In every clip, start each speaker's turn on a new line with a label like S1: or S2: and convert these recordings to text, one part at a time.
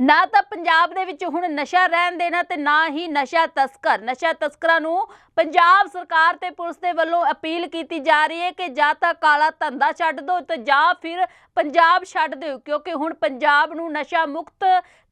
S1: ਨਾ ਤਾਂ ਪੰਜਾਬ ਦੇ ਵਿੱਚ ਹੁਣ ਨਸ਼ਾ ਰਹਿਣ ਦੇਣਾ ਤੇ ਨਾ ਹੀ ਨਸ਼ਾ ਤਸਕਰ। ਨਸ਼ਾ ਤਸਕਰਾਂ ਨੂੰ ਪੰਜਾਬ ਸਰਕਾਰ ਤੇ ਪੁਲਿਸ ਦੇ ਵੱਲੋਂ ਅਪੀਲ ਕੀਤੀ ਜਾ ਰਹੀ ਹੈ ਕਿ ਜਾਂ ਤਾਂ ਕਾਲਾ ਧੰਦਾ ਛੱਡ ਦਿਓ ਤੇ ਜਾਂ ਫਿਰ ਪੰਜਾਬ ਛੱਡ ਦਿਓ, ਕਿਉਂਕਿ ਹੁਣ ਪੰਜਾਬ ਨੂੰ ਨਸ਼ਾ ਮੁਕਤ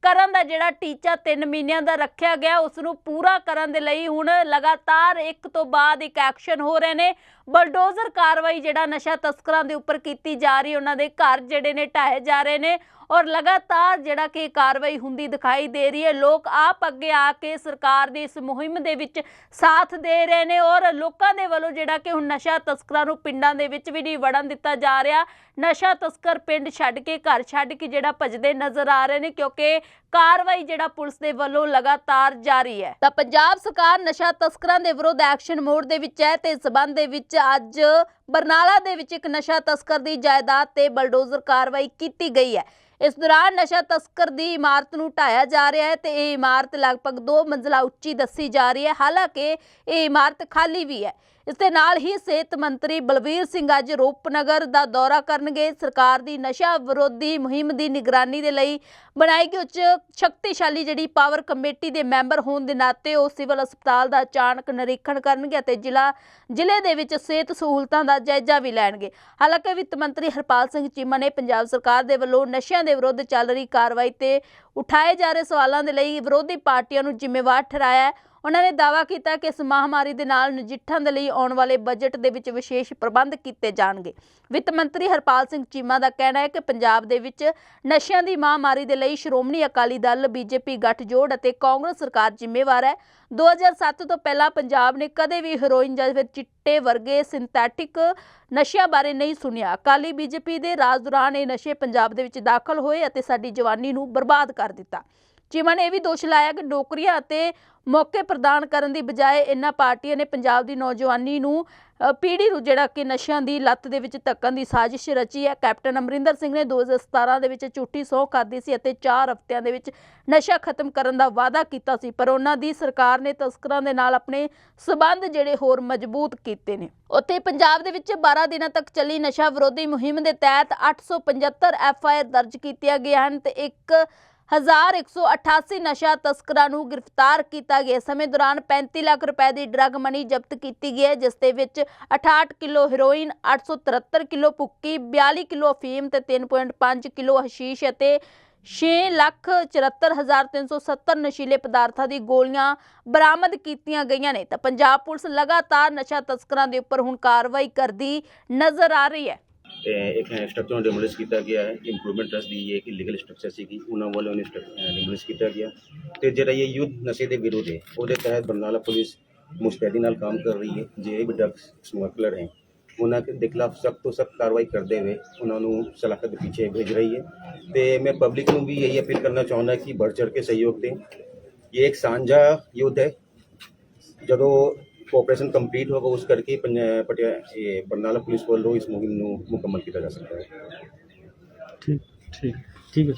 S1: ਕਰਨ ਦਾ ਜਿਹੜਾ ਟੀਚਾ 3 ਮਹੀਨਿਆਂ ਦਾ ਰੱਖਿਆ ਗਿਆ ਉਸ ਨੂੰ ਪੂਰਾ ਕਰਨ ਦੇ ਲਈ ਹੁਣ ਲਗਾਤਾਰ ਇੱਕ ਤੋਂ ਬਾਅਦ ਇੱਕ ਐਕਸ਼ਨ ਹੋ ਰਹੇ ਨੇ। ਬਲਡੋਜ਼ਰ ਕਾਰਵਾਈ ਜਿਹੜਾ ਨਸ਼ਾ ਤਸਕਰਾਂ ਦੇ ਉੱਪਰ ਕੀਤੀ ਜਾ ਰਹੀ ਉਹਨਾਂ ਦੇ ਘਰ ਜਿਹੜੇ ਨੇ ਢਾਏ ਜਾ ਰਹੇ ਨੇ ਔਰ ਲਗਾਤਾਰ ਜਿਹੜਾ ਕਿ ਕਾਰਵਾਈ ਹੁੰਦੀ ਦਿਖਾਈ ਦੇ ਰਹੀ ਹੈ। ਲੋਕ ਆਪ ਅੱਗੇ ਆ ਕੇ ਸਰਕਾਰ ਦੀ ਇਸ ਮੁਹਿੰਮ ਦੇ ਵਿੱਚ ਸਾਥ ਦੇ ਰਹੇ ਨੇ ਔਰ ਲੋਕਾਂ ਦੇ ਵੱਲੋਂ ਜਿਹੜਾ ਕਿ ਹੁਣ ਨਸ਼ਾ ਤਸਕਰਾਂ ਨੂੰ ਪਿੰਡਾਂ ਦੇ ਵਿੱਚ ਵੀ ਨਹੀਂ ਵੜਨ ਦਿੱਤਾ ਜਾ ਰਿਹਾ। ਨਸ਼ਾ ਤਸਕਰ ਪਿੰਡ ਛੱਡ ਕੇ, ਘਰ ਛੱਡ ਕੇ ਜਿਹੜਾ ਭਜਦੇ ਨਜ਼ਰ ਆ ਰਹੇ ਨੇ ਕਿਉਂਕਿ ਕਾਰਵਾਈ ਜਿਹੜਾ ਪੁਲਿਸ ਦੇ ਵੱਲੋਂ ਲਗਾਤਾਰ ਜਾਰੀ ਹੈ। ਤਾਂ ਪੰਜਾਬ ਸਰਕਾਰ ਨਸ਼ਾ ਤਸਕਰਾਂ ਦੇ ਵਿਰੁੱਧ ਐਕਸ਼ਨ ਮੋਡ ਦੇ ਵਿੱਚ ਹੈ ਤੇ ਇਸ ਸਬੰਧ ਦੇ ਵਿੱਚ ਅੱਜ ਬਰਨਾਲਾ ਦੇ ਵਿੱਚ ਇੱਕ ਨਸ਼ਾ ਤਸਕਰ ਦੀ ਜਾਇਦਾਦ ਤੇ ਬਲਡੋਜ਼ਰ ਕਾਰਵਾਈ ਕੀਤੀ ਗਈ ਹੈ। ਇਸ ਦੌਰਾਨ ਨਸ਼ਾ ਤਸਕਰ ਦੀ ਇਮਾਰਤ ਨੂੰ ਢਾਇਆ ਜਾ ਰਿਹਾ ਹੈ ਤੇ ਇਹ ਇਮਾਰਤ ਲਗਭਗ 2 ਮੰਜ਼ਲਾ ਉੱਚੀ ਦੱਸੀ ਜਾ ਰਹੀ ਹੈ, ਹਾਲਾਂਕਿ ਇਹ ਇਮਾਰਤ ਖਾਲੀ ਵੀ ਹੈ। ਇਸ ਦੇ ਨਾਲ ਹੀ ਸਿਹਤ ਮੰਤਰੀ ਬਲਬੀਰ ਸਿੰਘ ਅੱਜ ਰੂਪਨਗਰ ਦਾ ਦੌਰਾ ਕਰਨਗੇ। ਸਰਕਾਰ ਦੀ ਨਸ਼ਾ ਵਿਰੋਧੀ ਮੁਹਿੰਮ ਦੀ ਨਿਗਰਾਨੀ ਦੇ ਲਈ ਬਣਾਈ ਗਈ ਉੱਚ ਸ਼ਕਤੀਸ਼ਾਲੀ ਜਿਹੜੀ ਪਾਵਰ ਕਮੇਟੀ ਦੇ ਮੈਂਬਰ ਹੋਣ ਦੇ ਨਾਤੇ ਉਹ ਸਿਵਲ ਹਸਪਤਾਲ ਦਾ ਅਚਾਨਕ ਨਿਰੀਖਣ ਕਰਨਗੇ ਅਤੇ ਜ਼ਿਲ੍ਹਾ, ਜ਼ਿਲ੍ਹੇ ਦੇ ਵਿੱਚ ਸਿਹਤ ਸਹੂਲਤਾਂ ਦਾ ਜਾਇਜ਼ਾ ਵੀ ਲੈਣਗੇ। ਹਾਲਾਂਕਿ ਵਿੱਤ ਮੰਤਰੀ ਹਰਪਾਲ ਸਿੰਘ ਚੀਮਾ ਨੇ ਪੰਜਾਬ ਸਰਕਾਰ ਦੇ ਵੱਲੋਂ ਨਸ਼ਿਆਂ ਦੇ ਵਿਰੁੱਧ ਚੱਲ ਰਹੀ ਕਾਰਵਾਈ ਤੇ ਉਠਾਏ ਜਾ ਰਹੇ ਸਵਾਲਾਂ ਦੇ ਲਈ ਵਿਰੋਧੀ ਪਾਰਟੀਆਂ ਨੂੰ ਜ਼ਿੰਮੇਵਾਰ ਠਹਿਰਾਇਆ ਉਹਨਾਂ ਨੇ ਦਾਅਵਾ ਕੀਤਾ ਕਿ ਇਸ ਮਹਾਮਾਰੀ ਦੇ ਨਾਲ ਨਜਿੱਠਣ ਦੇ ਲਈ ਆਉਣ ਵਾਲੇ ਬਜਟ ਦੇ ਵਿੱਚ ਵਿਸ਼ੇਸ਼ ਪ੍ਰਬੰਧ ਕੀਤੇ ਜਾਣਗੇ। ਵਿੱਤ ਮੰਤਰੀ ਹਰਪਾਲ ਸਿੰਘ ਚੀਮਾ ਦਾ ਕਹਿਣਾ ਹੈ ਕਿ ਪੰਜਾਬ ਦੇ ਵਿੱਚ ਨਸ਼ਿਆਂ ਦੀ ਮਹਾਮਾਰੀ ਦੇ ਲਈ ਸ਼੍ਰੋਮਣੀ ਅਕਾਲੀ ਦਲ, ਬੀਜੇਪੀ ਗੱਠਜੋੜ ਅਤੇ ਕਾਂਗਰਸ ਸਰਕਾਰ ਜ਼ਿੰਮੇਵਾਰ ਹੈ। 2007 ਤੋਂ ਪਹਿਲਾਂ ਪੰਜਾਬ ਨੇ ਕਦੇ ਵੀ ਹੈਰੋਇਨ ਜਾਂ ਫਿਰ ਚਿੱਟੇ ਵਰਗੇ ਸਿੰਥੈਟਿਕ ਨਸ਼ਿਆਂ ਬਾਰੇ ਨਹੀਂ ਸੁਣਿਆ। ਅਕਾਲੀ ਬੀਜੇਪੀ ਦੇ ਰਾਜ ਦੌਰਾਨ ਇਹ ਨਸ਼ੇ ਪੰਜਾਬ ਦੇ ਵਿੱਚ ਦਾਖਲ ਹੋਏ ਅਤੇ ਸਾਡੀ ਜਵਾਨੀ ਨੂੰ ਬਰਬਾਦ ਕਰ ਦਿੱਤਾ। ਚੀਮਾ ਨੇ ਇਹ ਵੀ ਦੋਸ਼ ਲਾਇਆ ਕਿ ਨੌਕਰੀਆਂ ਅਤੇ ਮੌਕੇ ਪ੍ਰਦਾਨ ਕਰਨ ਦੀ ਬਜਾਏ ਇਹਨਾਂ ਪਾਰਟੀਆਂ ਨੇ ਪੰਜਾਬ ਦੀ ਨੌਜਵਾਨੀ ਨੂੰ ਅ, ਪੀੜ੍ਹੀ ਨੂੰ ਜਿਹੜਾ ਕਿ ਨਸ਼ਿਆਂ ਦੀ ਲੱਤ ਦੇ ਵਿੱਚ ਧੱਕਣ ਦੀ ਸਾਜ਼ਿਸ਼ ਰਚੀ ਹੈ। ਕੈਪਟਨ ਅਮਰਿੰਦਰ ਸਿੰਘ ਨੇ 2017 ਦੇ ਵਿੱਚ ਝੂਠੀ ਸਹੁੰ ਖਾਧੀ ਸੀ ਅਤੇ 4 ਹਫ਼ਤਿਆਂ ਦੇ ਵਿੱਚ ਨਸ਼ਾ ਖਤਮ ਕਰਨ ਦਾ ਵਾਅਦਾ ਕੀਤਾ ਸੀ ਪਰ ਉਹਨਾਂ ਦੀ ਸਰਕਾਰ ਨੇ ਤਸਕਰਾਂ ਦੇ ਨਾਲ ਆਪਣੇ ਸਬੰਧ ਜਿਹੜੇ ਹੋਰ ਮਜ਼ਬੂਤ ਕੀਤੇ ਨੇ। ਉੱਥੇ ਪੰਜਾਬ ਦੇ ਵਿੱਚ 12 ਦਿਨਾਂ ਤੱਕ ਚੱਲੀ ਨਸ਼ਾ ਵਿਰੋਧੀ ਮੁਹਿੰਮ ਦੇ ਤਹਿਤ 875 ਐਫ ਆਈ ਆਰ ਦਰਜ ਕੀਤੀਆਂ ਗਈਆਂ ਹਨ ਤੇ ਇੱਕ 1188 ਨਸ਼ਾ ਤਸਕਰਾਂ ਨੂੰ ਗ੍ਰਿਫਤਾਰ ਕੀਤਾ ਗਿਆ। ਸਮੇਂ ਦੌਰਾਨ 35 ਲੱਖ ਰੁਪਏ ਦੀ ਡਰੱਗ ਮਨੀ ਜ਼ਬਤ ਕੀਤੀ ਗਈ ਹੈ, ਜਿਸ ਦੇ ਵਿੱਚ 68 ਕਿਲੋ ਹੈਰੋਇਨ 873 ਕਿਲੋ ਪੁੱਕੀ 42 ਕਿਲੋ ਅਫੀਮ ਤੇ 3.5 ਕਿਲੋ ਹਸ਼ੀਸ਼ ਅਤੇ 6 ਲੱਖ 74370 ਨਸ਼ੀਲੇ ਪਦਾਰਥਾਂ ਦੀ ਗੋਲੀਆਂ ਬਰਾਮਦ ਕੀਤੀਆਂ ਗਈਆਂ ਨੇ। ਤਾਂ ਪੰਜਾਬ ਪੁਲਿਸ ਲਗਾਤਾਰ ਨਸ਼ਾ ਤਸਕਰਾਂ ਦੇ ਉੱਪਰ ਹੁਣ ਕਾਰਵਾਈ ਕਰਦੀ ਨਜ਼ਰ ਆ ਰਹੀ ਹੈ।
S2: ਇੱਕ ਸਟਰਕਚਰ ਨੂੰ ਡਿਮੋਲਿਸ਼ ਕੀਤਾ ਗਿਆ ਹੈ ਇੰਪਰੂਵਮੈਂਟ ਟਰਸਟ ਦੀ ਇਹ ਇੱਕ ਲੀਗਲ ਸਟਰਕਚਰ ਸੀਗੀ, ਉਹਨਾਂ ਵੱਲੋਂ ਇਹਨੂੰ ਡਿਮੋਲਿਸ਼ ਕੀਤਾ ਗਿਆ। ਤੇ ਜਿਹੜਾ ਇਹ ਯੁੱਧ ਨਸ਼ੇ ਦੇ ਵਿਰੁੱਧ ਹੈ, ਉਹਦੇ ਤਹਿਤ ਬਰਨਾਲਾ ਪੁਲਿਸ ਮੁਸਤੈਦੀ ਨਾਲ ਕੰਮ ਕਰ ਰਹੀ ਹੈ, ਜੇ ਵੀ ਡਰਗ ਸਮਗਲਰ ਹੈ, ਉਹਨਾਂ ਦੇ ਖਿਲਾਫ ਸਖਤ ਤੋਂ ਸਖਤ ਕਾਰਵਾਈ ਕਰਦੇ ਹੋਏ ਉਹਨਾਂ ਨੂੰ ਸਲਾਖਤ ਦੇ ਪਿੱਛੇ ਭੇਜ ਰਹੀ ਹੈ। ਤੇ ਮੈਂ ਪਬਲਿਕ ਨੂੰ ਵੀ ਇਹੀ ਅਪੀਲ ਕਰਨਾ ਚਾਹੁੰਦਾ ਕਿ ਬੜ ਚੜ੍ਹ ਕੇ ਸਹਿਯੋਗ ਦੇਣ। ਇਹ ਇੱਕ ਸਾਂਝਾ ਯੁੱਧ ਹੈ। ਜਦੋਂ ਆਪਰੇਸ਼ਨ ਕੰਪਲੀਟ ਹੋਗਾ ਉਸ ਕਰਕੇ ਪੰਜ- ਪਟਿਆ ਇਹ ਬਰਨਾਲਾ ਪੁਲਿਸ ਵੱਲੋਂ ਇਸ ਮੁਹਿੰਮ ਨੂੰ ਮੁਕੰਮਲ ਕੀਤਾ ਜਾ ਸਕਦਾ ਹੈ।
S3: ਠੀਕ ਠੀਕ ਠੀਕ ਹੈ।